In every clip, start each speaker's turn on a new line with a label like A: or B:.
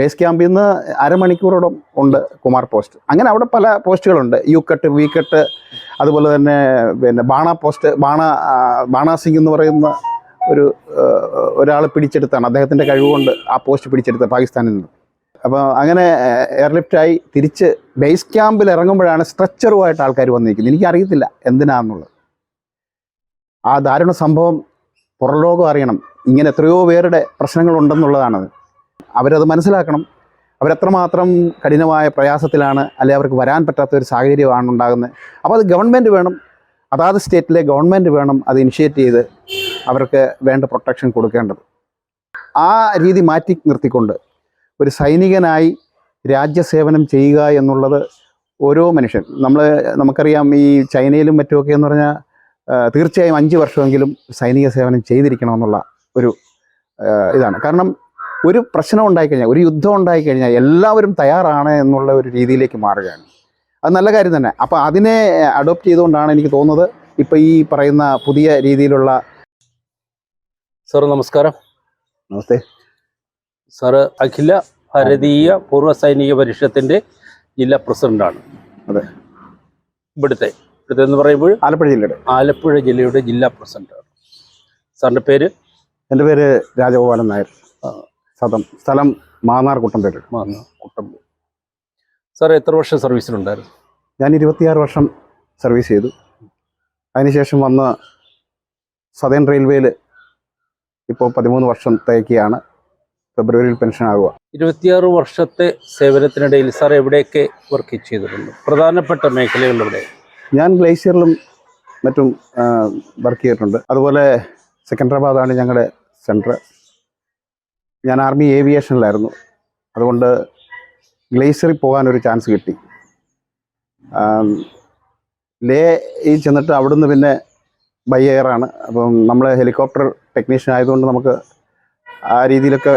A: Base ക്യാമ്പിൽ നിന്ന് അരമണിക്കൂറോളം ഉണ്ട് കുമാർ പോസ്റ്റ് അങ്ങനെ അവിടെ പല പോസ്റ്റുകളുണ്ട്. യു കട്ട് വി കട്ട് അതുപോലെ തന്നെ പിന്നെ ബാണ പോസ്റ്റ് ബാണ ബാണ സിംഗ് എന്ന് പറയുന്ന ഒരു ഒരാൾ പിടിച്ചെടുത്താണ്. അദ്ദേഹത്തിന്റെ കഴിവുകൊണ്ട് ആ പോസ്റ്റ് പിടിച്ചെടുത്ത പാകിസ്ഥാനിൽ നിന്ന്. അപ്പോൾ അങ്ങനെ എയർലിഫ്റ്റായി തിരിച്ച് ബേസ് ക്യാമ്പിൽ ഇറങ്ങുമ്പോഴാണ് സ്ട്രെച്ചറുമായിട്ട് ആൾക്കാർ വന്നിരിക്കുന്നത്. എനിക്കറിയത്തില്ല എന്തിനാണെന്നുള്ളത് ആ ദാരുണ സംഭവം പുറലോകം അറിയണം. ഇങ്ങനെ എത്രയോ പേരുടെ പ്രശ്നങ്ങളുണ്ടെന്നുള്ളതാണത്. അവരത് മനസ്സിലാക്കണം. അവരെത്രമാത്രം കഠിനമായ പ്രയാസത്തിലാണ് അല്ലെ അവർക്ക് വരാൻ പറ്റാത്ത ഒരു സാഹചര്യമാണ് ഉണ്ടാകുന്നത്. അപ്പോൾ അത് ഗവൺമെന്റ് വേണം. അതാത് സ്റ്റേറ്റിലെ ഗവൺമെന്റ് വേണം അത് ഇനിഷ്യേറ്റ് ചെയ്ത് അവർക്ക് വേണ്ട പ്രൊട്ടക്ഷൻ കൊടുക്കേണ്ടത്. ആ രീതി മാറ്റി നിർത്തിക്കൊണ്ട് ഒരു സൈനികനായി രാജ്യസേവനം ചെയ്യുക എന്നുള്ളത് ഓരോ മനുഷ്യൻ. നമ്മൾ നമുക്കറിയാം ഈ ചൈനയിലും മറ്റുമൊക്കെ എന്ന് പറഞ്ഞാൽ തീർച്ചയായും അഞ്ച് വർഷമെങ്കിലും സൈനിക സേവനം ചെയ്തിരിക്കണമെന്നുള്ള ഒരു ഇതാണ്. കാരണം ഒരു പ്രശ്നം ഉണ്ടായിക്കഴിഞ്ഞാൽ ഒരു യുദ്ധം ഉണ്ടായിക്കഴിഞ്ഞാൽ എല്ലാവരും തയ്യാറാണ് എന്നുള്ള ഒരു രീതിയിലേക്ക് മാറുകയാണ്. അത് നല്ല കാര്യം തന്നെ. അപ്പോൾ അതിനെ അഡോപ്റ്റ് ചെയ്തുകൊണ്ടാണ് എനിക്ക് തോന്നുന്നത് ഇപ്പോൾ ഈ പറയുന്ന പുതിയ രീതിയിലുള്ള
B: സാർ നമസ്കാരം.
A: നമസ്തേ.
B: സാറ് അഖില ഭാരതീയ പൂർവ സൈനിക പരിഷത്തിന്റെ ജില്ലാ പ്രസിഡന്റാണ്.
A: അതെ.
B: ഇവിടുത്തെ ഇവിടുത്തെ എന്ന് പറയുമ്പോൾ
A: ആലപ്പുഴ ജില്ലയുടെ.
B: ആലപ്പുഴ ജില്ലയുടെ ജില്ലാ പ്രസിഡന്റാണ്. സാറിന്റെ പേര്?
A: എന്റെ പേര് രാജഗോപാലൻ നായർ. സതം സ്ഥലം മാന്നാർ കുട്ടമ്പേര്
B: മാന്ന കുട്ടമ്പ് സാർ എത്ര വർഷം സർവീസിലുണ്ടായിരുന്നു?
A: ഞാൻ ഇരുപത്തിയാറ് വർഷം സർവീസ് ചെയ്തു. അതിനുശേഷം വന്ന സദേൺ റെയിൽവേയിൽ ഇപ്പോൾ പതിമൂന്ന് വർഷത്തേക്കാണ് ഫെബ്രുവരിയിൽ പെൻഷൻ ആകുക
B: ഇരുപത്തിയാറ് വർഷത്തെ സേവനത്തിനിടയിൽ സാർ എവിടെയൊക്കെ വർക്ക് ചെയ്തിട്ടുണ്ട്? പ്രധാനപ്പെട്ട മേഖലകൾ എവിടെ?
A: ഞാൻ ഗ്ലേഷ്യറിലും മറ്റും വർക്ക് ചെയ്തിട്ടുണ്ട്. അതുപോലെ സെക്കൻഡറാബാദാണ് ഞങ്ങളുടെ സെന്റർ ഞാൻ ആർമി ഏവിയേഷനിലായിരുന്നു. അതുകൊണ്ട് ഗ്ലേസിയറിൽ പോകാനൊരു ചാൻസ് കിട്ടി. ആം, ലേ ഈ ചെന്നിട്ട് അവിടുന്ന് പിന്നെ ബൈ എയറാണ് അപ്പം നമ്മൾ ഹെലികോപ്റ്റർ ടെക്നീഷ്യൻ ആയതുകൊണ്ട് നമുക്ക് ആ രീതിയിലൊക്കെ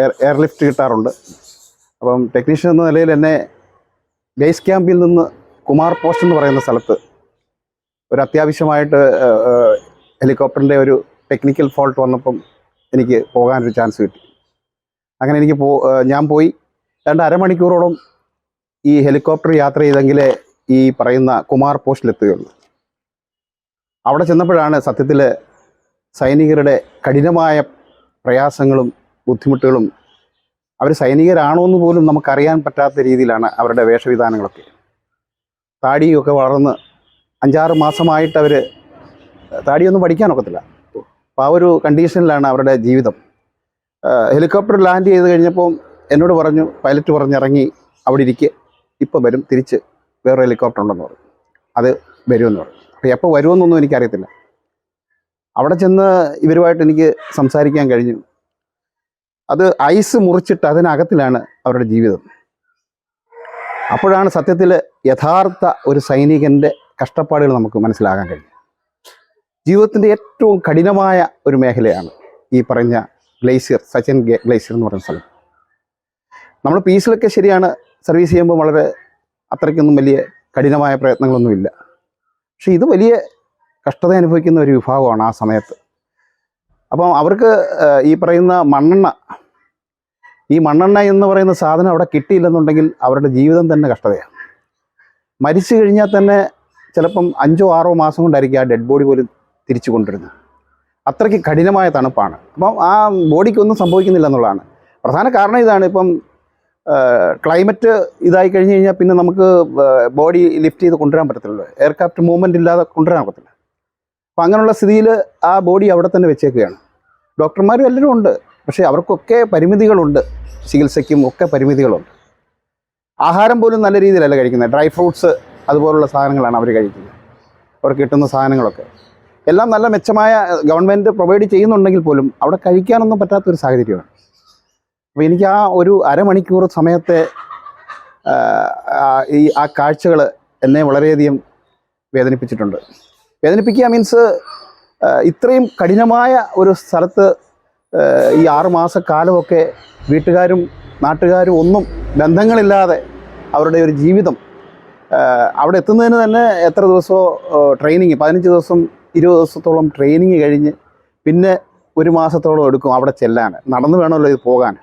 A: എയർ എയർലിഫ്റ്റ് കിട്ടാറുണ്ട്. അപ്പം ടെക്നീഷ്യൻ എന്ന നിലയിൽ എന്നെ ബേസ് ക്യാമ്പിൽ നിന്ന് കുമാർ പോസ്റ്റ് എന്ന് പറയുന്ന സ്ഥലത്ത് ഒരു അത്യാവശ്യമായിട്ട് ഹെലികോപ്റ്ററിന്റെ ഒരു ടെക്നിക്കൽ ഫോൾട്ട് വന്നപ്പം എനിക്ക് പോകാനൊരു ചാൻസ് കിട്ടി. അങ്ങനെ എനിക്ക് പോ ഞാൻ പോയി. രണ്ട് അരമണിക്കൂറോളം ഈ ഹെലികോപ്റ്റർ യാത്ര ചെയ്തെങ്കിലേ ഈ പറയുന്ന കുമാർ പോസ്റ്റിലെത്തുകയുള്ളൂ. അവിടെ ചെന്നപ്പോഴാണ് സത്യത്തിൽ സൈനികരുടെ കഠിനമായ പ്രയാസങ്ങളും ബുദ്ധിമുട്ടുകളും അവർ സൈനികരാണോ എന്ന് പോലും നമുക്കറിയാൻ പറ്റാത്ത രീതിയിലാണ് അവരുടെ വേഷവിധാനങ്ങളൊക്കെ. താടിയൊക്കെ വളർന്ന് അഞ്ചാറ് മാസമായിട്ട് അവർ താടിയൊന്നും പഠിക്കാനൊക്കത്തില്ല അപ്പോൾ ആ ഒരു കണ്ടീഷനിലാണ് അവരുടെ ജീവിതം. ഹെലികോപ്റ്റർ ലാൻഡ് ചെയ്ത് കഴിഞ്ഞപ്പോൾ എന്നോട് പറഞ്ഞു പൈലറ്റ് പറഞ്ഞിറങ്ങി അവിടെ ഇരിക്കുക ഇപ്പം വരും തിരിച്ച്. വേറെ ഹെലികോപ്റ്റർ ഉണ്ടെന്ന് പറഞ്ഞു. അത് വരുമെന്ന് പറഞ്ഞു. അപ്പോൾ എപ്പോൾ വരുമെന്നൊന്നും എനിക്കറിയത്തില്ല. അവിടെ ചെന്ന് ഇവരുമായിട്ട് എനിക്ക് സംസാരിക്കാൻ കഴിഞ്ഞു. അത് ഐസ് മുറിച്ചിട്ട് അതിനകത്തിലാണ് അവരുടെ ജീവിതം. അപ്പോഴാണ് സത്യത്തിൽ യഥാർത്ഥ ഒരു സൈനികന്റെ കഷ്ടപ്പാടുകൾ നമുക്ക് മനസ്സിലാകാൻ കഴിയും ജീവിതത്തിന്റെ ഏറ്റവും കഠിനമായ ഒരു മേഖലയാണ് ഈ പറഞ്ഞ ഗ്ലേസിയർ സച്ചിൻ ഗ്ലേസിയർ എന്ന് പറയുന്ന സ്ഥലം. നമ്മൾ പീസിലൊക്കെ ശരിയാണ് സർവീസ് ചെയ്യുമ്പോൾ വളരെ അത്രയ്ക്കൊന്നും വലിയ കഠിനമായ പ്രയത്നങ്ങളൊന്നുമില്ല. പക്ഷേ ഇത് വലിയ കഷ്ടത അനുഭവിക്കുന്ന ഒരു വിഭാഗമാണ് ആ സമയത്ത്. അപ്പം അവർക്ക് ഈ പറയുന്ന മണ്ണെണ്ണ ഈ മണ്ണെണ്ണ എന്ന് പറയുന്ന സാധനം അവിടെ കിട്ടിയില്ലെന്നുണ്ടെങ്കിൽ അവരുടെ ജീവിതം തന്നെ കഷ്ടതയാണ്. മരിച്ചു കഴിഞ്ഞാൽ തന്നെ ചിലപ്പം അഞ്ചോ ആറോ മാസം കൊണ്ടായിരിക്കും ആ ഡെഡ് ബോഡി പോലും തിരിച്ചു കൊണ്ടുവരുന്നത് അത്രയ്ക്ക് കഠിനമായ തണുപ്പാണ്. അപ്പം ആ ബോഡിക്കൊന്നും സംഭവിക്കുന്നില്ല എന്നുള്ളതാണ്. പ്രധാന കാരണം ഇതാണ്. ഇപ്പം ക്ലൈമറ്റ് ഇതായി കഴിഞ്ഞ് കഴിഞ്ഞാൽ പിന്നെ നമുക്ക് ബോഡി ലിഫ്റ്റ് ചെയ്ത് കൊണ്ടുവരാൻ പറ്റത്തില്ലല്ലോ. എയർക്രാഫ്റ്റ് മൂവ്മെന്റ് ഇല്ലാതെ കൊണ്ടുവരാൻ പറ്റത്തില്ല. അപ്പം അങ്ങനെയുള്ള സ്ഥിതിയിൽ ആ ബോഡി അവിടെ തന്നെ വെച്ചേക്കുകയാണ്. ഡോക്ടർമാരും എല്ലാവരും ഉണ്ട്. പക്ഷേ അവർക്കൊക്കെ പരിമിതികളുണ്ട്. ചികിത്സയ്ക്കും ഒക്കെ പരിമിതികളുണ്ട്. ആഹാരം പോലും നല്ല രീതിയിലല്ല കഴിക്കുന്നത്. ഡ്രൈ ഫ്രൂട്ട്സ് അതുപോലുള്ള സാധനങ്ങളാണ് അവർ കഴിക്കുന്നത്. അവർക്ക് കിട്ടുന്ന സാധനങ്ങളൊക്കെ. എല്ലാം നല്ല മെച്ചമായ ഗവൺമെന്റ് പ്രൊവൈഡ് ചെയ്യുന്നുണ്ടെങ്കിൽ പോലും അവിടെ കഴിക്കാനൊന്നും പറ്റാത്തൊരു സാഹചര്യമാണ്. അപ്പോൾ എനിക്ക് ആ ഒരു അരമണിക്കൂർ സമയത്തെ ഈ ആ കാഴ്ചകൾ എന്നെ വളരെയധികം വേദനിപ്പിച്ചിട്ടുണ്ട്. വേദനിപ്പിക്കുക മീൻസ് ഇത്രയും കഠിനമായ ഒരു സ്ഥലത്ത് ഈ ആറ് മാസ കാലമൊക്കെ വീട്ടുകാരും നാട്ടുകാരും ഒന്നും ബന്ധങ്ങളില്ലാതെ അവരുടെ ഒരു ജീവിതം അവിടെ എത്തുന്നതിന് തന്നെ എത്ര ദിവസമോ ട്രെയിനിങ് പതിനഞ്ച് ദിവസം ഇരുപത് ദിവസത്തോളം ട്രെയിനിങ് കഴിഞ്ഞ് പിന്നെ ഒരു മാസത്തോളം എടുക്കും അവിടെ ചെല്ലാൻ. നടന്നു വേണമല്ലോ ഇത് പോകാൻ.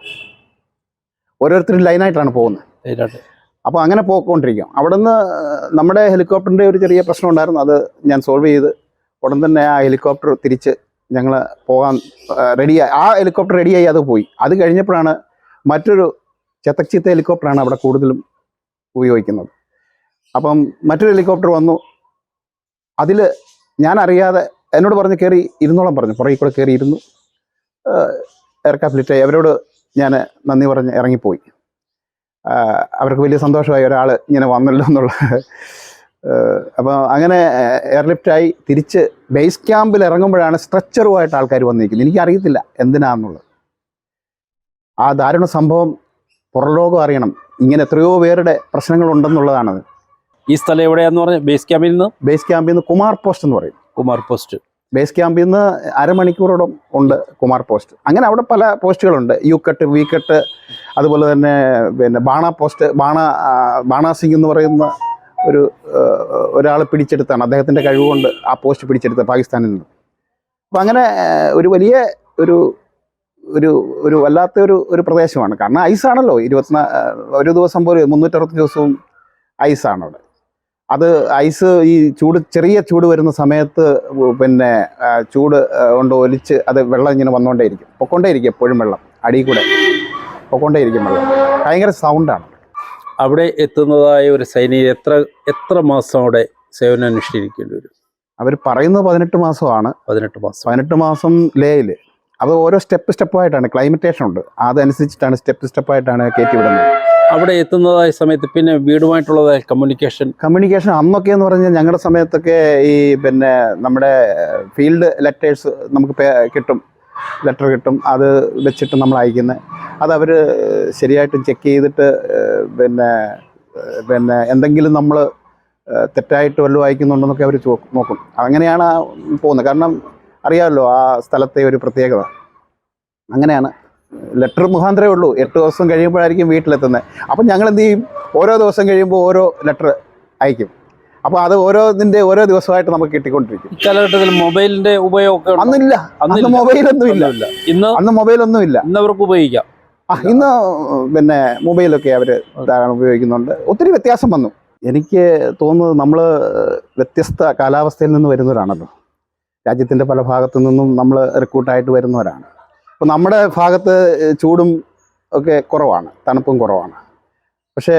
A: ഓരോരുത്തരും ലൈനായിട്ടാണ് പോകുന്നത്. അപ്പോൾ അങ്ങനെ പോയിക്കൊണ്ടിരിക്കും. അവിടെ നിന്ന് നമ്മുടെ ഹെലികോപ്റ്ററിന്റെ ഒരു ചെറിയ പ്രശ്നം ഉണ്ടായിരുന്നു. അത് ഞാൻ സോൾവ് ചെയ്ത്. ഉടൻ തന്നെ ആ ഹെലികോപ്റ്റർ തിരിച്ച് ഞങ്ങൾ പോകാൻ റെഡിയായി ആ ഹെലികോപ്റ്റർ റെഡിയായി അത് പോയി. അത് കഴിഞ്ഞപ്പോഴാണ് മറ്റൊരു ചെത്തച്ചീത്ത ഹെലികോപ്റ്ററാണ് അവിടെ കൂടുതലും ഉപയോഗിക്കുന്നത്. അപ്പം മറ്റൊരു ഹെലികോപ്റ്റർ വന്നു. അതിൽ ഞാൻ അറിയാതെ എന്നോട് പറഞ്ഞ് കയറി ഇരുന്നോളം പറഞ്ഞു. പുറകെ കൂടെ കയറി ഇരുന്നു. എയർക്രാഫ്റ്റ് ലിറ്റായി അവരോട് ഞാൻ നന്ദി പറഞ്ഞ് ഇറങ്ങിപ്പോയി. അവർക്ക് വലിയ സന്തോഷമായി ഒരാൾ ഇങ്ങനെ വന്നല്ലോ എന്നുള്ള. അപ്പോൾ അങ്ങനെ എയർലിഫ്റ്റായി തിരിച്ച് ബേസ് ക്യാമ്പിൽ ഇറങ്ങുമ്പോഴാണ് സ്ട്രെച്ചറുമായിട്ട് ആൾക്കാർ വന്നിരിക്കുന്നത്. എനിക്കറിയത്തില്ല എന്തിനാണെന്നുള്ളത് ആ ദാരുണ സംഭവം പുറലോകം അറിയണം. ഇങ്ങനെ എത്രയോ പേരുടെ പ്രശ്നങ്ങളുണ്ടെന്നുള്ളതാണത്.
B: ഈ സ്ഥലം എവിടെയാന്ന് പറഞ്ഞ ബേസ് ക്യാമ്പിൽ നിന്ന്?
A: ബേസ് ക്യാമ്പിൽ നിന്ന് കുമാർ പോസ്റ്റ് എന്ന് പറയും.
B: കുമാർ പോസ്റ്റ്
A: ബേസ് ക്യാമ്പിൽ നിന്ന് അരമണിക്കൂറോളം ഉണ്ട് കുമാർ പോസ്റ്റ് അങ്ങനെ അവിടെ പല പോസ്റ്റുകളുണ്ട്. യു കട്ട് വി കട്ട് അതുപോലെ തന്നെ പിന്നെ ബാണ പോസ്റ്റ് ബാണ ബാണാസിംഗ് ബാണ സിംഗ് എന്ന് പറയുന്ന ഒരു ഒരാൾ പിടിച്ചെടുത്താണ്. അദ്ദേഹത്തിന്റെ കഴിവുകൊണ്ട് ആ പോസ്റ്റ് പിടിച്ചെടുത്ത പാകിസ്ഥാനിൽ നിന്ന്. അപ്പം അങ്ങനെ ഒരു വലിയ ഒരു ഒരു ഒരു വല്ലാത്ത ഒരു ഒരു പ്രദേശമാണ്. കാരണം ഐസാണല്ലോ. ഇരുപത്തിനാ ഒരു ദിവസം പോലും മുന്നൂറ്ററുപത്തഞ്ച് ദിവസവും ഐസാണ് അവിടെ. അത് ഐസ് ഈ ചൂട് ചെറിയ ചൂട് വരുന്ന സമയത്ത് പിന്നെ ചൂട് കൊണ്ട് ഒലിച്ച് അത് വെള്ളം ഇങ്ങനെ വന്നുകൊണ്ടേയിരിക്കും പൊക്കൊണ്ടേയിരിക്കും എപ്പോഴും വെള്ളം അടിയിൽ കൂടെ. പൊക്കൊണ്ടേയിരിക്കും വെള്ളം. ഭയങ്കര സൗണ്ടാണ്
B: അവിടെ എത്തുന്നതായ ഒരു സൈനിക എത്ര എത്ര മാസം അവിടെ സേവനം അനുഷ്ഠിക്കേണ്ടി വരും?
A: അവർ പറയുന്നത് പതിനെട്ട് മാസമാണ്.
B: പതിനെട്ട് മാസം.
A: പതിനെട്ട് മാസം ലേയിൽ. അത് ഓരോ സ്റ്റെപ്പ് സ്റ്റെപ്പായിട്ടാണ് ക്ലൈമറ്റേഷൻ ഉണ്ട്. അതനുസരിച്ചിട്ടാണ് സ്റ്റെപ്പ് സ്റ്റെപ്പായിട്ടാണ് കയറ്റി വിടുന്നത്.
B: അവിടെ എത്തുന്നതായ സമയത്ത് പിന്നെ വീടുമായിട്ടുള്ളതായ കമ്മ്യൂണിക്കേഷൻ
A: കമ്മ്യൂണിക്കേഷൻ അന്നൊക്കെ എന്ന് പറഞ്ഞാൽ ഞങ്ങളുടെ സമയത്തൊക്കെ ഈ പിന്നെ നമ്മുടെ ഫീൽഡ് ലെറ്റേഴ്സ് നമുക്ക് കിട്ടും. ലെറ്റർ കിട്ടും. അത് വെച്ചിട്ട് നമ്മൾ അയക്കുന്നത് അത് അവർ ശരിയായിട്ട് ചെക്ക് ചെയ്തിട്ട് പിന്നെ പിന്നെ എന്തെങ്കിലും നമ്മൾ തെറ്റായിട്ട് വല്ലതും അയക്കുന്നുണ്ടെന്നൊക്കെ അവർ നോക്കും. അങ്ങനെയാണ് പോകുന്നത്. കാരണം അറിയാമല്ലോ ആ സ്ഥലത്തെ ഒരു പ്രത്യേകത. അങ്ങനെയാണ്. ലെറ്റർ മുഖാന്തരമേ ഉള്ളൂ. എട്ട് ദിവസം കഴിയുമ്പോഴായിരിക്കും വീട്ടിലെത്തുന്നത് അപ്പം ഞങ്ങൾ എന്ത് ചെയ്യും? ഓരോ ദിവസം കഴിയുമ്പോൾ ഓരോ ലെറ്റർ അയക്കും. അപ്പോൾ അത് ഓരോന്നിന്റെ ഓരോ ദിവസമായിട്ട് നമുക്ക് കിട്ടിക്കൊണ്ടിരിക്കും.
B: ഇക്കാലഘട്ടത്തിൽ മൊബൈലിന്റെ ഉപയോഗം
A: അന്നില്ല. അന്ന്
B: മൊബൈൽ
A: മൊബൈലൊന്നും ഇല്ല.
B: ഇന്ന്
A: അന്ന് മൊബൈലൊന്നും ഇല്ല
B: ഇന്നവർക്ക് ഉപയോഗിക്കാം.
A: ആ ഇന്ന് പിന്നെ മൊബൈലൊക്കെ അവർ ധാരാളം ഉപയോഗിക്കുന്നുണ്ട്. ഒത്തിരി വ്യത്യാസം വന്നു. എനിക്ക് തോന്നുന്നത് നമ്മൾ വ്യത്യസ്ത കാലാവസ്ഥയിൽ നിന്ന് വരുന്നവരാണല്ലോ. രാജ്യത്തിന്റെ പല ഭാഗത്തു നിന്നും നമ്മൾ റിക്രൂട്ടായിട്ട് വരുന്നവരാണ്. അപ്പോൾ നമ്മുടെ ഭാഗത്ത് ചൂടും ഒക്കെ കുറവാണ് തണുപ്പും കുറവാണ്. പക്ഷേ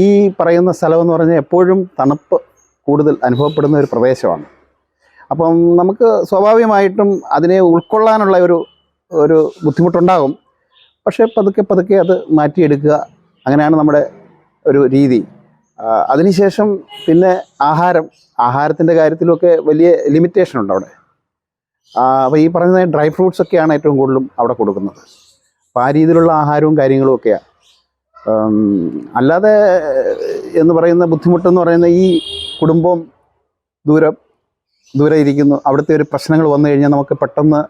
A: ഈ പറയുന്ന സ്ഥലം എന്ന് പറഞ്ഞാൽ എപ്പോഴും തണുപ്പ് കൂടുതൽ അനുഭവപ്പെടുന്ന ഒരു പ്രദേശമാണ്. അപ്പം നമുക്ക് സ്വാഭാവികമായിട്ടും അതിനെ ഉൾക്കൊള്ളാനുള്ള ഒരു ഒരു ബുദ്ധിമുട്ടുണ്ടാകും. പക്ഷേ പതുക്കെ പതുക്കെ അത് മാറ്റിയെടുക്കുക അങ്ങനെയാണ് നമ്മുടെ ഒരു രീതി. അതിനുശേഷം പിന്നെ ആഹാരം ആഹാരത്തിന്റെ കാര്യത്തിലൊക്കെ വലിയ ലിമിറ്റേഷൻ ഉണ്ട് അവിടെ. അപ്പോൾ ഈ പറയുന്ന ഡ്രൈ ഫ്രൂട്ട്സ് ഒക്കെയാണ് ഏറ്റവും കൂടുതലും അവിടെ കൊടുക്കുന്നത്. അപ്പോൾ ആ രീതിയിലുള്ള ആഹാരവും കാര്യങ്ങളും ഒക്കെയാണ് അല്ലാതെ എന്ന് പറയുന്ന ബുദ്ധിമുട്ടെന്ന് പറയുന്ന ഈ കുടുംബം ദൂരം ദൂരെ ഇരിക്കുന്നു അവിടുത്തെ ഒരു പ്രശ്നങ്ങൾ വന്നു കഴിഞ്ഞാൽ നമുക്ക് പെട്ടെന്ന്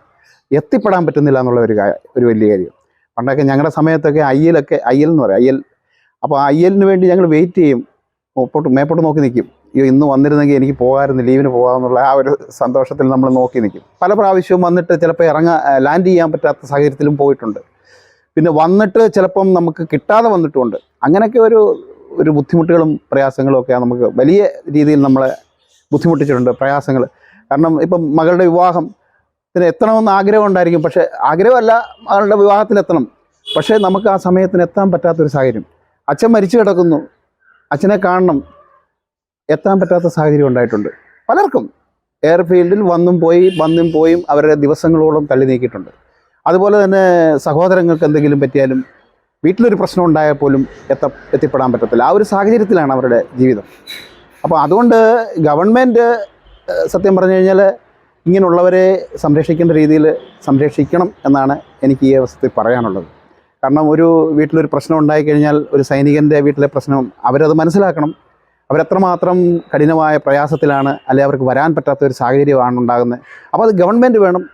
A: എത്തിപ്പെടാൻ പറ്റുന്നില്ല എന്നുള്ള ഒരു ഒരു വലിയ കാര്യം. പണ്ടൊക്കെ ഞങ്ങളുടെ സമയത്തൊക്കെ അയ്യലൊക്കെ അയ്യൽ എന്ന് പറയും അയ്യൽ. അപ്പോൾ അയ്യലിന് വേണ്ടി ഞങ്ങൾ വെയിറ്റ് ചെയ്യും മേപ്പോട്ട് മേപ്പോട്ട് നോക്കി നിൽക്കും ഇന്ന് വന്നിരുന്നെങ്കിൽ എനിക്ക് പോകാമായിരുന്നു ലീവിന് പോകാമെന്നുള്ള ആ ഒരു സന്തോഷത്തിൽ നമ്മൾ നോക്കി നിൽക്കും. പല പ്രാവശ്യവും വന്നിട്ട് ചിലപ്പോൾ ഇറങ്ങാൻ ലാൻഡ് ചെയ്യാൻ പറ്റാത്ത സാഹചര്യത്തിലും പോയിട്ടുണ്ട്. പിന്നെ വന്നിട്ട് ചിലപ്പം നമുക്ക് കിട്ടാതെ വന്നിട്ടുമുണ്ട് അങ്ങനെയൊക്കെ ഒരു ഒരു ബുദ്ധിമുട്ടുകളും പ്രയാസങ്ങളും ഒക്കെ നമുക്ക് വലിയ രീതിയിൽ നമ്മളെ ബുദ്ധിമുട്ടിച്ചിട്ടുണ്ട് പ്രയാസങ്ങൾ. കാരണം ഇപ്പം മകളുടെ വിവാഹം ത്തിന് എത്തണമെന്ന് ആഗ്രഹം ഉണ്ടായിരിക്കും. പക്ഷേ ആഗ്രഹമല്ല മകളുടെ വിവാഹത്തിന് എത്തണം. പക്ഷേ നമുക്ക് ആ സമയത്തിന് എത്താൻ പറ്റാത്തൊരു സാഹചര്യം. അച്ഛൻ മരിച്ചു കിടക്കുന്നു. അച്ഛനെ കാണണം. എത്താൻ പറ്റാത്ത സാഹചര്യം ഉണ്ടായിട്ടുണ്ട്. പലർക്കും എയർഫീൽഡിൽ വന്നും പോയി വന്നും പോയും അവരുടെ ദിവസങ്ങളോളം തള്ളി നീക്കിയിട്ടുണ്ട്. അതുപോലെ തന്നെ സഹോദരങ്ങൾക്ക് എന്തെങ്കിലും പറ്റിയാലും വീട്ടിലൊരു പ്രശ്നം ഉണ്ടായാൽ പോലും എത്ത എത്തിപ്പെടാൻ പറ്റത്തില്ല. ആ ഒരു സാഹചര്യത്തിലാണ് അവരുടെ ജീവിതം. അപ്പോൾ അതുകൊണ്ട് ഗവൺമെന്റ് സത്യം പറഞ്ഞു കഴിഞ്ഞാൽ ഇങ്ങനെയുള്ളവരെ സംരക്ഷിക്കേണ്ട രീതിയിൽ സംരക്ഷിക്കണം എന്നാണ് എനിക്ക് ഈ അവസ്ഥയിൽ പറയാനുള്ളത്. കാരണം ഒരു വീട്ടിലൊരു പ്രശ്നം ഉണ്ടായിക്കഴിഞ്ഞാൽ ഒരു സൈനികന്റെ വീട്ടിലെ പ്രശ്നം അവരത് മനസ്സിലാക്കണം. അവരെത്രമാത്രം കഠിനമായ പ്രയാസത്തിലാണ് അല്ലെങ്കിൽ അവർക്ക് വരാൻ പറ്റാത്ത ഒരു സാഹചര്യമാണ് ഉണ്ടാകുന്നത്. അപ്പോൾ അത് ഗവൺമെന്റ് വേണം.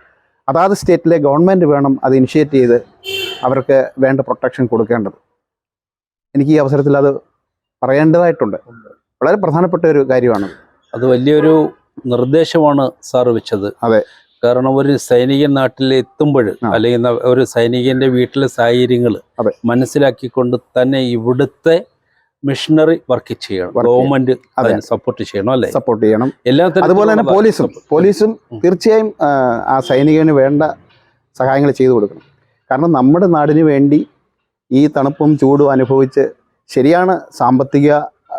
A: അതാത് സ്റ്റേറ്റിലെ ഗവൺമെന്റ് വേണം അത് ഇനിഷ്യേറ്റ് ചെയ്ത് അവർക്ക് വേണ്ട പ്രൊട്ടക്ഷൻ കൊടുക്കേണ്ടത്. എനിക്ക് ഈ അവസരത്തിൽ അത് പറയേണ്ടതായിട്ടുണ്ട്. വളരെ പ്രധാനപ്പെട്ട ഒരു കാര്യമാണ്.
B: അത് വലിയൊരു നിർദ്ദേശമാണ് സാർ വെച്ചത്.
A: അതെ.
B: കാരണം ഒരു സൈനികൻ നാട്ടിൽ എത്തുമ്പോൾ അല്ലെങ്കിൽ ഒരു സൈനികന്റെ വീട്ടിലെ സാഹചര്യങ്ങൾ. മനസ്സിലാക്കിക്കൊണ്ട് തന്നെ ഇവിടുത്തെ മിഷണറി വർക്ക് ചെയ്യണം. ഗവൺമെന്റ്. അതിന് സപ്പോർട്ട് ചെയ്യണം അല്ലേ?
A: സപ്പോർട്ട് ചെയ്യണം.
B: എല്ലാ
A: അതുപോലെ തന്നെ പോലീസും. പോലീസും തീർച്ചയായും ആ, ആ സൈനികന് വേണ്ട സഹായങ്ങൾ ചെയ്തു കൊടുക്കണം. കാരണം നമ്മുടെ നാടിന് വേണ്ടി ഈ തണുപ്പും ചൂടും അനുഭവിച്ച് ശരിയാണ് സാമ്പത്തിക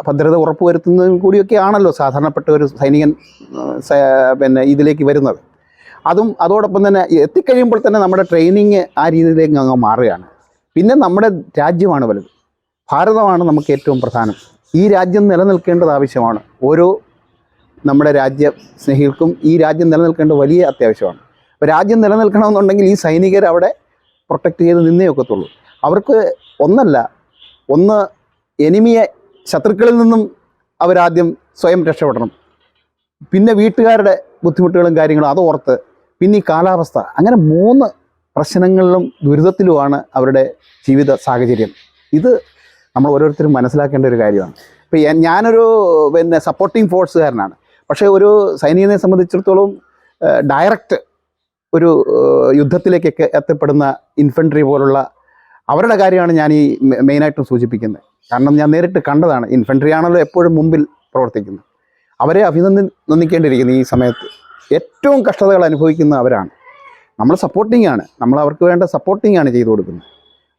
A: ഭദ്രത ഉറപ്പുവരുത്തുന്നതും കൂടിയൊക്കെ ആണല്ലോ സാധാരണപ്പെട്ട ഒരു സൈനികൻ പിന്നെ ഇതിലേക്ക് വരുന്നത്. അതും അതോടൊപ്പം തന്നെ എത്തിക്കഴിയുമ്പോൾ തന്നെ നമ്മുടെ ട്രെയിനിങ് ആ രീതിയിലേക്ക് അങ്ങ് മാറുകയാണ്. പിന്നെ നമ്മുടെ രാജ്യമാണ് വലുത്. ഭാരതമാണ് നമുക്ക് ഏറ്റവും പ്രധാനം. ഈ രാജ്യം നിലനിൽക്കേണ്ടത് ആവശ്യമാണ്. ഓരോ നമ്മുടെ രാജ്യ സ്നേഹികൾക്കും ഈ രാജ്യം നിലനിൽക്കേണ്ടത് വലിയ അത്യാവശ്യമാണ്. അപ്പോൾ രാജ്യം നിലനിൽക്കണമെന്നുണ്ടെങ്കിൽ ഈ സൈനികർ അവിടെ പ്രൊട്ടക്റ്റ് ചെയ്ത് നിന്നേ ഒക്കത്തുള്ളൂ. അവർക്ക് ഒന്നല്ല ഒന്ന് എനിമിയെ ശത്രുക്കളിൽ നിന്നും അവരാദ്യം സ്വയം രക്ഷപ്പെടണം. പിന്നെ വീട്ടുകാരുടെ ബുദ്ധിമുട്ടുകളും കാര്യങ്ങളും അത് ഓർത്ത് പിന്നെ ഈ കാലാവസ്ഥ. അങ്ങനെ മൂന്ന് പ്രശ്നങ്ങളിലും ദുരിതത്തിലുമാണ് അവരുടെ ജീവിത സാഹചര്യം. ഇത് നമ്മൾ ഓരോരുത്തരും മനസ്സിലാക്കേണ്ട ഒരു കാര്യമാണ്. ഇപ്പോൾ ഞാനൊരു പിന്നെ സപ്പോർട്ടിങ് ഫോഴ്സുകാരനാണ് പക്ഷേ ഒരു സൈനികനെ സംബന്ധിച്ചിടത്തോളം ഡയറക്റ്റ് ഒരു യുദ്ധത്തിലേക്കൊക്കെ എത്തപ്പെടുന്ന ഇൻഫൻട്രി പോലുള്ള അവരുടെ കാര്യമാണ് ഞാൻ ഈ മെയിനായിട്ടും സൂചിപ്പിക്കുന്നത്. കാരണം ഞാൻ നേരിട്ട് കണ്ടതാണ് ഇൻഫൻട്രി ആണല്ലോ എപ്പോഴും മുമ്പിൽ പ്രവർത്തിക്കുന്നത്. അവരെ അഭിനന്ദിക്കേണ്ടിയിരിക്കുന്നു ഈ സമയത്ത്. ഏറ്റവും കഷ്ടതകൾ അനുഭവിക്കുന്ന അവരാണ്. നമ്മൾ സപ്പോർട്ടിംഗ് ആണ്. നമ്മൾ അവർക്ക് വേണ്ട സപ്പോർട്ടിംഗ് ആണ് ചെയ്തു കൊടുക്കുന്നത്.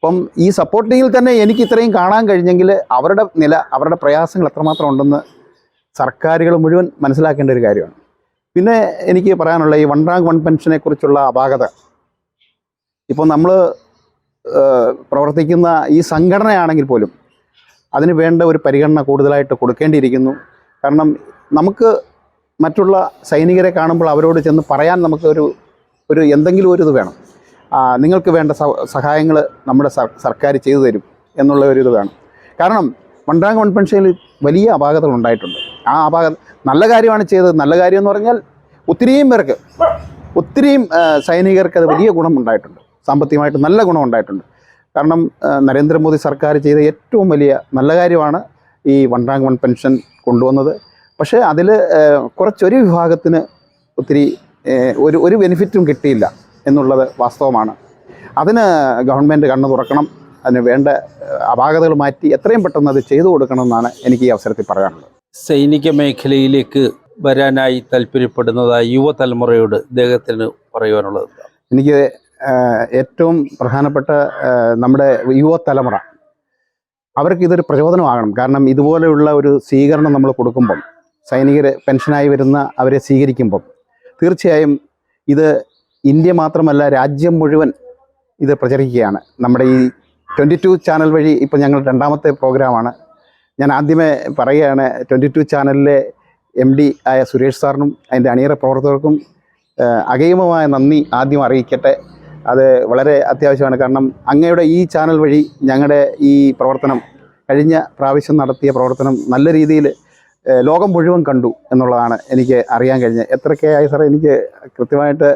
A: അപ്പം ഈ സപ്പോർട്ടിങ്ങിൽ തന്നെ എനിക്ക് ഇത്രയും കാണാൻ കഴിഞ്ഞെങ്കിൽ അവരുടെ നില അവരുടെ പ്രയാസങ്ങൾ എത്രമാത്രം ഉണ്ടെന്ന് സർക്കാരുകൾ മുഴുവൻ മനസ്സിലാക്കേണ്ട ഒരു കാര്യമാണ്. പിന്നെ എനിക്ക് പറയാനുള്ള ഈ വൺ റാങ്ക് വൺ പെൻഷനെ കുറിച്ചുള്ള അപാകത. ഇപ്പോൾ നമ്മൾ പ്രവർത്തിക്കുന്ന ഈ സംഘടനയാണെങ്കിൽ പോലും അതിന് വേണ്ട ഒരു പരിഗണന കൂടുതലായിട്ട് കൊടുക്കേണ്ടിയിരിക്കുന്നു. കാരണം നമുക്ക് മറ്റുള്ള സൈനികരെ കാണുമ്പോൾ അവരോട് ചെന്ന് പറയാൻ നമുക്ക് ഒരു ഒരു എന്തെങ്കിലും ഒരു ഇത് വേണം. നിങ്ങൾക്ക് വേണ്ട സഹായങ്ങൾ നമ്മുടെ സർക്കാർ ചെയ്തു തരും എന്നുള്ള ഒരു ഇത് വേണം. കാരണം വൺ പെൻഷനിൽ വലിയ അപാകതകൾ ഉണ്ടായിട്ടുണ്ട്. ആ അപാകത നല്ല കാര്യമാണ് ചെയ്തത്. നല്ല കാര്യം എന്ന് പറഞ്ഞാൽ ഒത്തിരിയും പേർക്ക് ഒത്തിരിയും സൈനികർക്ക് അത് വലിയ ഗുണം ഉണ്ടായിട്ടുണ്ട്. സാമ്പത്തികമായിട്ട് നല്ല ഗുണം ഉണ്ടായിട്ടുണ്ട്. കാരണം നരേന്ദ്രമോദി സർക്കാർ ചെയ്ത ഏറ്റവും വലിയ നല്ല കാര്യമാണ് ഈ വൺ റാങ്ക് വൺ പെൻഷൻ കൊണ്ടുവന്നത്. പക്ഷേ അതിൽ കുറച്ചൊരു വിഭാഗത്തിന് ഒത്തിരി ഒരു ഒരു ബെനിഫിറ്റും കിട്ടിയില്ല. എന്നുള്ളത് വാസ്തവമാണ്. അതിന് ഗവൺമെന്റ് കണ്ണു തുറക്കണം അതിന് വേണ്ട അപാകതകൾ മാറ്റി എത്രയും പെട്ടെന്ന് അത് ചെയ്തു കൊടുക്കണമെന്നാണ് എനിക്ക് ഈ അവസരത്തിൽ പറയാനുള്ളത്.
B: സൈനിക മേഖലയിലേക്ക് വരാനായി താല്പര്യപ്പെടുന്നതായി യുവതലമുറയോട് ഇദ്ദേഹത്തിന് പറയുവാനുള്ളത്
A: എനിക്ക് ഏറ്റവും പ്രധാനപ്പെട്ട നമ്മുടെ യുവതലമുറ അവർക്ക് ഇതൊരു പ്രചോദനമാകണം. കാരണം ഇതുപോലെയുള്ള ഒരു സ്വീകരണം നമ്മൾ കൊടുക്കുമ്പം സൈനികർ പെൻഷനായി വരുന്ന അവരെ സ്വീകരിക്കുമ്പം തീർച്ചയായും ഇത് ഇന്ത്യ മാത്രമല്ല രാജ്യം മുഴുവൻ ഇത് പ്രചരിക്കുകയാണ്. നമ്മുടെ ഈ ട്വന്റി ടു ചാനൽ വഴി ഇപ്പോൾ ഞങ്ങൾ രണ്ടാമത്തെ പ്രോഗ്രാമാണ്. ഞാൻ ആദ്യമേ പറയുകയാണ് ട്വന്റി ടു ചാനലിലെ എം ഡി ആയ സുരേഷ് സാറിനും അതിന്റെ അണിയറ പ്രവർത്തകർക്കും അകൈമമായ നന്ദി ആദ്യം അറിയിക്കട്ടെ. അത് വളരെ അത്യാവശ്യമാണ്. കാരണം അങ്ങയുടെ ഈ ചാനൽ വഴി ഞങ്ങളുടെ ഈ പ്രവർത്തനം കഴിഞ്ഞ പ്രാവശ്യം നടത്തിയ പ്രവർത്തനം നല്ല രീതിയിൽ ലോകം മുഴുവൻ കണ്ടു എന്നുള്ളതാണ് എനിക്ക് അറിയാൻ കഴിഞ്ഞത്. എത്രയൊക്കെയായി സാറേ? എനിക്ക് കൃത്യമായിട്ട്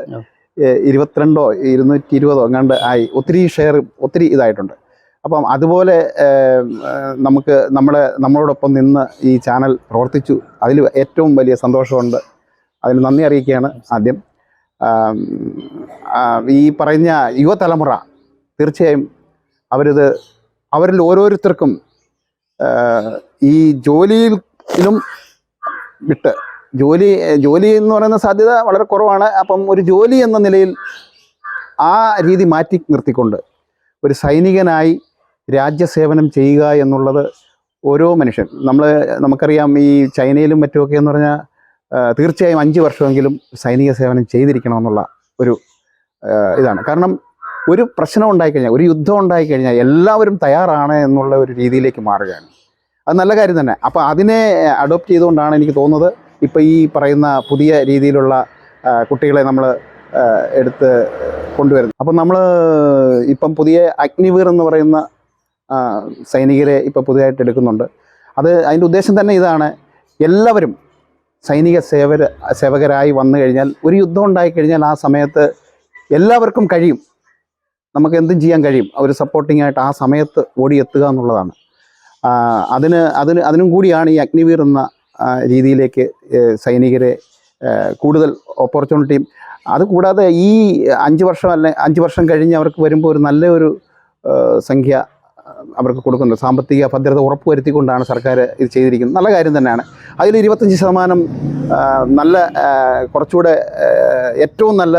A: ഇരുപത്തിരണ്ടോ ഇരുന്നൂറ്റി ഇരുപതോ എങ്ങാണ്ട് ആയി. ഒത്തിരി ഷെയർ ഒത്തിരി ഇതായിട്ടുണ്ട്. അപ്പം അതുപോലെ നമുക്ക് നമ്മളെ നമ്മളോടൊപ്പം നിന്ന് ഈ ചാനൽ പ്രവർത്തിച്ചു. അതിൽ ഏറ്റവും വലിയ സന്തോഷമുണ്ട്. അതിന് നന്ദി അറിയിക്കുകയാണ് ആദ്യം. ഈ പറഞ്ഞ യുവതലമുറ തീർച്ചയായും അവരിത് അവരിൽ ഓരോരുത്തർക്കും ഈ ജോലിയിലും വിട്ട് ജോലി ജോലി എന്ന് പറയുന്ന സാധ്യത വളരെ കുറവാണ്. അപ്പം ഒരു ജോലി എന്ന നിലയിൽ ആ രീതി മാറ്റി നിർത്തിക്കൊണ്ട് ഒരു സൈനികനായി രാജ്യസേവനം ചെയ്യുക എന്നുള്ളത് ഓരോ മനുഷ്യൻ. നമ്മൾ നമുക്കറിയാം ഈ ചൈനയിലും മറ്റുമൊക്കെ എന്ന് പറഞ്ഞാൽ തീർച്ചയായും അഞ്ച് വർഷമെങ്കിലും സൈനിക സേവനം ചെയ്തിരിക്കണമെന്നുള്ള ഒരു ഇതാണ്. കാരണം ഒരു പ്രശ്നം ഉണ്ടായിക്കഴിഞ്ഞാൽ ഒരു യുദ്ധം ഉണ്ടായിക്കഴിഞ്ഞാൽ എല്ലാവരും തയ്യാറാണ് എന്നുള്ള ഒരു രീതിയിലേക്ക് മാറുകയാണ്. അത് നല്ല കാര്യം തന്നെ. അപ്പോൾ അതിനെ അഡോപ്റ്റ് ചെയ്തുകൊണ്ടാണ് എനിക്ക് തോന്നുന്നത് ഇപ്പോൾ ഈ പറയുന്ന പുതിയ രീതിയിലുള്ള കുട്ടികളെ നമ്മൾ എടുത്ത് കൊണ്ടുവരുന്നു അപ്പം നമ്മൾ ഇപ്പം പുതിയ അഗ്നിവീർ എന്ന് പറയുന്ന സൈനികരെ ഇപ്പോൾ പുതിയതായിട്ട് എടുക്കുന്നുണ്ട്. അത് അതിന്റെ ഉദ്ദേശം തന്നെ ഇതാണ്. എല്ലാവരും സൈനിക സേവര സേവകരായി വന്നു കഴിഞ്ഞാൽ ഒരു യുദ്ധം ഉണ്ടായിക്കഴിഞ്ഞാൽ ആ സമയത്ത് എല്ലാവർക്കും കഴിയും. നമുക്ക് എന്തും ചെയ്യാൻ കഴിയും. അവർ സപ്പോർട്ടിംഗ് ആയിട്ട് ആ സമയത്ത് ഓടിയെത്തുക എന്നുള്ളതാണ്. അതിന് അതിന് അതിനും കൂടിയാണ് ഈ അഗ്നിവീർ എന്ന രീതിയിലേക്ക് സൈനികരെ കൂടുതൽ ഓപ്പർച്യൂണിറ്റിയും അതുകൂടാതെ ഈ അഞ്ച് വർഷം അല്ലെ അഞ്ച് വർഷം കഴിഞ്ഞ് അവർക്ക് വരുമ്പോൾ ഒരു നല്ലൊരു സംഖ്യ അവർക്ക് കൊടുക്കുന്നുണ്ട്. സാമ്പത്തിക ഭദ്രത ഉറപ്പുവരുത്തിക്കൊണ്ടാണ് സർക്കാർ ഇത് ചെയ്തിരിക്കുന്നത്. നല്ല കാര്യം തന്നെയാണ്. അതിൽ ഇരുപത്തഞ്ച് ശതമാനം നല്ല കുറച്ചുകൂടെ ഏറ്റവും നല്ല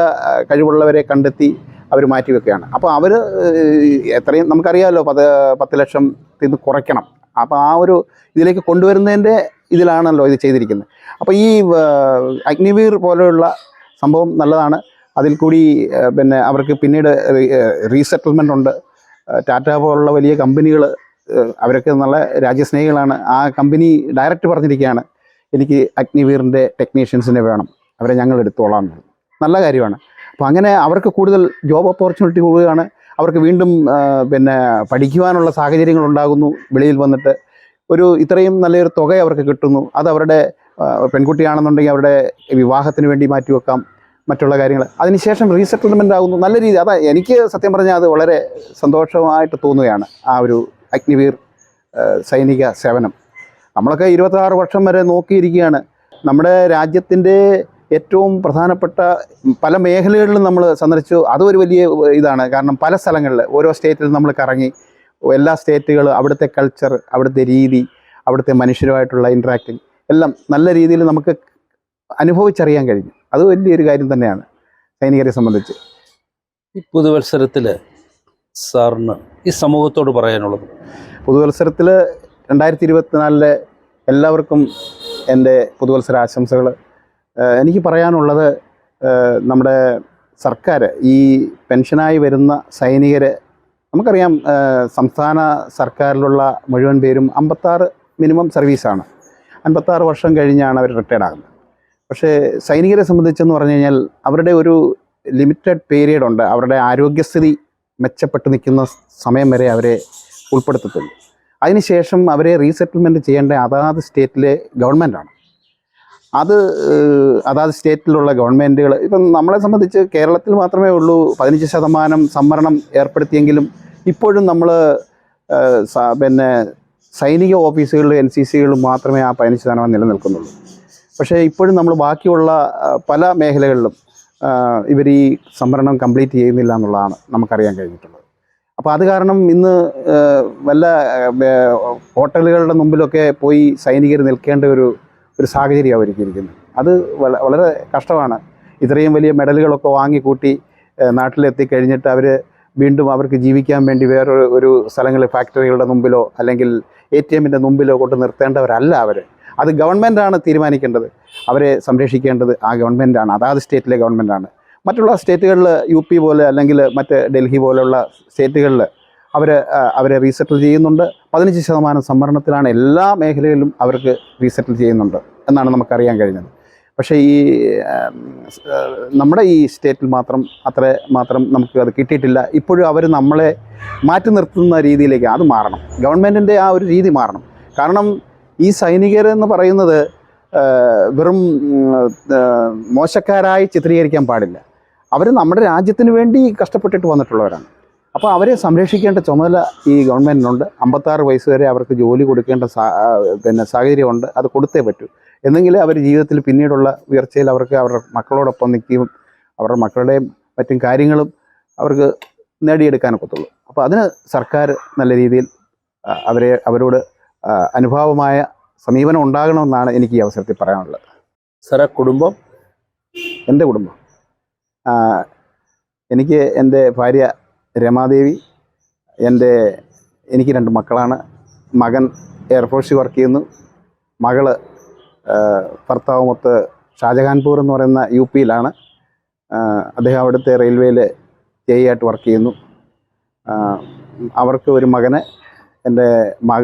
A: കഴിവുള്ളവരെ കണ്ടെത്തി അവർ മാറ്റിവെക്കുകയാണ്. അപ്പോൾ അവർ എത്രയും നമുക്കറിയാമല്ലോ പത്ത് പത്ത് ലക്ഷം ഇത് കുറയ്ക്കണം. അപ്പോൾ ആ ഒരു ഇതിലേക്ക് കൊണ്ടുവരുന്നതിന്റെ ഇതിലാണല്ലോ ഇത് ചെയ്തിരിക്കുന്നത്. അപ്പോൾ ഈ അഗ്നിവീർ പോലെയുള്ള സംഭവം നല്ലതാണ്. അതിൽ കൂടി പിന്നെ അവർക്ക് പിന്നീട് റീസെറ്റിൽമെന്റ് ഉണ്ട്. ടാറ്റ പോലുള്ള വലിയ കമ്പനികൾ അവരൊക്കെ നല്ല രാജ്യസ്നേഹികളാണ്. ആ കമ്പനി ഡയറക്റ്റ് പറഞ്ഞിരിക്കുകയാണ് എനിക്ക് അഗ്നിവീറിന്റെ ടെക്നീഷ്യൻസിനെ വേണം. അവരെ ഞങ്ങൾ എടുത്തോളാം. നല്ല കാര്യമാണ്. അപ്പോൾ അങ്ങനെ അവർക്ക് കൂടുതൽ ജോബ് ഓപ്പർച്യൂണിറ്റി കൂടുകയാണ്. അവർക്ക് വീണ്ടും പിന്നെ പഠിക്കുവാനുള്ള സാഹചര്യങ്ങൾ ഉണ്ടാകുന്നു. വെളിയിൽ വന്നിട്ട് ഒരു ഇത്രയും നല്ലൊരു തുക അവർക്ക് കിട്ടുന്നു. അത് അവരുടെ പെൺകുട്ടിയാണെന്നുണ്ടെങ്കിൽ അവരുടെ വിവാഹത്തിന് വേണ്ടി മാറ്റിവെക്കാം മറ്റുള്ള കാര്യങ്ങൾ. അതിനുശേഷം റീസെറ്റിൽമെന്റ് ആകുന്നു. നല്ല രീതി അതാ എനിക്ക് സത്യം പറഞ്ഞാൽ അത് വളരെ സന്തോഷമായിട്ട് തോന്നുകയാണ്. ആ ഒരു അഗ്നിവീർ സൈനിക സേവനം. നമ്മളൊക്കെ ഇരുപത്താറ് വർഷം വരെ നോക്കിയിരിക്കുകയാണ്. നമ്മുടെ രാജ്യത്തിന്റെ ഏറ്റവും പ്രധാനപ്പെട്ട പല മേഖലകളിലും നമ്മൾ സന്ദർശിച്ചു. അതൊരു വലിയ ഇതാണ്. കാരണം പല സ്ഥലങ്ങളിൽ ഓരോ സ്റ്റേറ്റിലും നമ്മൾ കറങ്ങി. എല്ലാ സ്റ്റേറ്റുകളും അവിടുത്തെ കൾച്ചർ അവിടുത്തെ രീതി അവിടുത്തെ മനുഷ്യരുമായിട്ടുള്ള ഇൻട്രാക്റ്റിംഗ് എല്ലാം നല്ല രീതിയിൽ നമുക്ക് അനുഭവിച്ചറിയാൻ കഴിഞ്ഞു. അത് വലിയൊരു കാര്യം തന്നെയാണ് സൈനികരെ സംബന്ധിച്ച്.
B: ഈ പുതുവത്സരത്തിൽ സാറിന് ഈ സമൂഹത്തോട് പറയാനുള്ളത്?
A: പുതുവത്സരത്തിൽ രണ്ടായിരത്തി ഇരുപത്തിനാലിലെ എല്ലാവർക്കും എന്റെ പുതുവത്സര ആശംസകൾ. എനിക്ക് പറയാനുള്ളത് നമ്മുടെ സർക്കാർ ഈ പെൻഷനായി വരുന്ന സൈനികരെ നമുക്കറിയാം സംസ്ഥാന സർക്കാരിലുള്ള മുഴുവൻ പേരും അമ്പത്താറ് മിനിമം സർവീസാണ്. അൻപത്താറ് വർഷം കഴിഞ്ഞാണ് അവർ റിട്ടയർഡ് ആകുന്നത്. പക്ഷേ സൈനികരെ സംബന്ധിച്ചെന്ന് പറഞ്ഞു കഴിഞ്ഞാൽ അവരുടെ ഒരു ലിമിറ്റഡ് പീരീഡ് ഉണ്ട്. അവരുടെ ആരോഗ്യസ്ഥിതി മെച്ചപ്പെട്ട് നിൽക്കുന്ന സമയം വരെ അവരെ ഉൾപ്പെടുത്തത്തുള്ളൂ. അതിനുശേഷം അവരെ റീസെറ്റിൽമെന്റ് ചെയ്യേണ്ട അതാത് സ്റ്റേറ്റിലെ ഗവൺമെന്റാണ് അത് അതാത് സ്റ്റേറ്റിലുള്ള ഗവൺമെന്റുകൾ ഇപ്പം നമ്മളെ സംബന്ധിച്ച് കേരളത്തിൽ മാത്രമേ ഉള്ളൂ പതിനഞ്ച് ശതമാനം സംവരണം ഏർപ്പെടുത്തിയെങ്കിലും ഇപ്പോഴും നമ്മൾ പിന്നെ സൈനിക ഓഫീസുകളിലും എൻ സി സികളിലും മാത്രമേ ആ പതിനഞ്ച് ശതമാനം നിലനിൽക്കുന്നുള്ളൂ. പക്ഷേ ഇപ്പോഴും നമ്മൾ ബാക്കിയുള്ള പല മേഖലകളിലും ഇവർ ഈ സംവരണം കംപ്ലീറ്റ് ചെയ്യുന്നില്ല എന്നുള്ളതാണ് നമുക്കറിയാൻ കഴിഞ്ഞിട്ടുള്ളത്. അപ്പോൾ അത് കാരണം ഇന്ന് വല്ല ഹോട്ടലുകളുടെ മുമ്പിലൊക്കെ പോയി സൈനികർ നിൽക്കേണ്ട ഒരു ഒരു സാഹചര്യം ഒരുക്കിയിരിക്കുന്നത്. അത് വളരെ കഷ്ടമാണ്. ഇത്രയും വലിയ മെഡലുകളൊക്കെ വാങ്ങിക്കൂട്ടി നാട്ടിലെത്തി കഴിഞ്ഞിട്ട് അവർ വീണ്ടും അവർക്ക് ജീവിക്കാൻ വേണ്ടി വേറൊരു ഒരു സ്ഥലങ്ങളിൽ ഫാക്ടറികളുടെ മുമ്പിലോ അല്ലെങ്കിൽ എ ടി എമ്മിന്റെ മുമ്പിലോ കൊണ്ട് നിർത്തേണ്ടവരല്ല അവർ അത് ഗവൺമെന്റാണ് തീരുമാനിക്കേണ്ടത്. അവരെ സംരക്ഷിക്കേണ്ടത് ആ ഗവൺമെന്റാണ്. അതാത് സ്റ്റേറ്റിലെ ഗവൺമെന്റാണ്. മറ്റുള്ള സ്റ്റേറ്റുകളിൽ യു പി പോലെ അല്ലെങ്കിൽ മറ്റ് ഡൽഹി പോലെയുള്ള സ്റ്റേറ്റുകളിൽ അവർ അവരെ റീസെറ്റിൽ ചെയ്യുന്നുണ്ട്. പതിനഞ്ച് ശതമാനം സംവരണത്തിലാണ് എല്ലാ മേഖലയിലും അവർക്ക് റീസെറ്റിൽ ചെയ്യുന്നുണ്ട്. എന്നാണ് നമുക്കറിയാൻ കഴിഞ്ഞത്. പക്ഷേ ഈ നമ്മുടെ ഈ സ്റ്റേറ്റിൽ മാത്രം അത്ര മാത്രം നമുക്ക് അത് കിട്ടിയിട്ടില്ല. ഇപ്പോഴും അവർ നമ്മളെ മാറ്റി നിർത്തുന്ന രീതിയിലേക്ക് അത് മാറണം. ഗവൺമെന്റിന്റെ ആ ഒരു രീതി മാറണം. കാരണം ഈ സൈനികരെന്ന് പറയുന്നത് വെറും മോശക്കാരായി ചിത്രീകരിക്കാൻ പാടില്ല. അവർ നമ്മുടെ രാജ്യത്തിന് വേണ്ടി കഷ്ടപ്പെട്ടിട്ട് വന്നിട്ടുള്ളവരാണ്. അപ്പോൾ അവരെ സംരക്ഷിക്കേണ്ട ചുമതല ഈ ഗവൺമെന്റിനുണ്ട് അമ്പത്താറ് വയസ്സ് വരെ അവർക്ക് ജോലി കൊടുക്കേണ്ട സാ പിന്നെ സാഹചര്യമുണ്ട്. അത് കൊടുത്തേ പറ്റൂ. എന്നെങ്കിലേ അവർ ജീവിതത്തിൽ പിന്നീടുള്ള ഉയർച്ചയിൽ അവർക്ക് അവരുടെ മക്കളോടൊപ്പം നിൽക്കുകയും അവരുടെ മക്കളുടെയും മറ്റും കാര്യങ്ങളും അവർക്ക് നേടിയെടുക്കാനൊക്കത്തുള്ളൂ. അപ്പോൾ അതിന് സർക്കാർ നല്ല രീതിയിൽ അവരെ അവരോട് അനുഭാവമായ സമീപനം ഉണ്ടാകണമെന്നാണ് എനിക്ക് ഈ അവസരത്തിൽ പറയാനുള്ളത്.
B: സാറെ കുടുംബം?
A: എന്റെ കുടുംബം. എനിക്ക് എന്റെ ഭാര്യ രമാദേവി എന്റെ എനിക്ക് രണ്ട് മക്കളാണ്. മകൻ എയർഫോഴ്സിൽ വർക്ക് ചെയ്യുന്നു. മകൾ ഭർത്താവുമൊത്ത് ഷാജഹാൻപൂർ എന്ന് പറയുന്ന യു പിയിലാണ്. അദ്ദേഹം അവിടുത്തെ റെയിൽവേയിൽ ജെ ആയിട്ട് വർക്ക് ചെയ്യുന്നു. അവർക്ക് ഒരു മകന് എന്റെ മക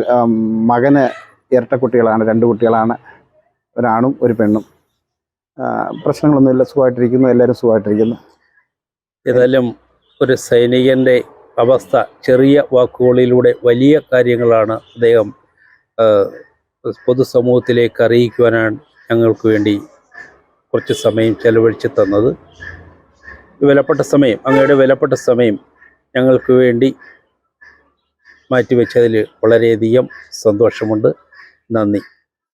A: മകന് ഇരട്ട കുട്ടികളാണ് രണ്ട് കുട്ടികളാണ് ഒരാണും ഒരു പെണ്ണും. പ്രശ്നങ്ങളൊന്നുമില്ല സുഖമായിട്ടിരിക്കുന്നു എല്ലാവരും സുഖമായിട്ടിരിക്കുന്നു.
B: ഏതായാലും ഒരു സൈനികന്റെ അവസ്ഥ ചെറിയ വാക്കുകളിലൂടെ വലിയ കാര്യങ്ങളാണ് അദ്ദേഹം പൊതുസമൂഹത്തിലേക്ക് അറിയിക്കുവാനാണ് ഞങ്ങൾക്ക് വേണ്ടി കുറച്ച് സമയം ചെലവഴിച്ച് തന്നത്. വിലപ്പെട്ട സമയം അങ്ങയുടെ വിലപ്പെട്ട സമയം ഞങ്ങൾക്ക് വേണ്ടി മാറ്റിവെച്ചതിൽ വളരെയധികം സന്തോഷമുണ്ട്. നന്ദി.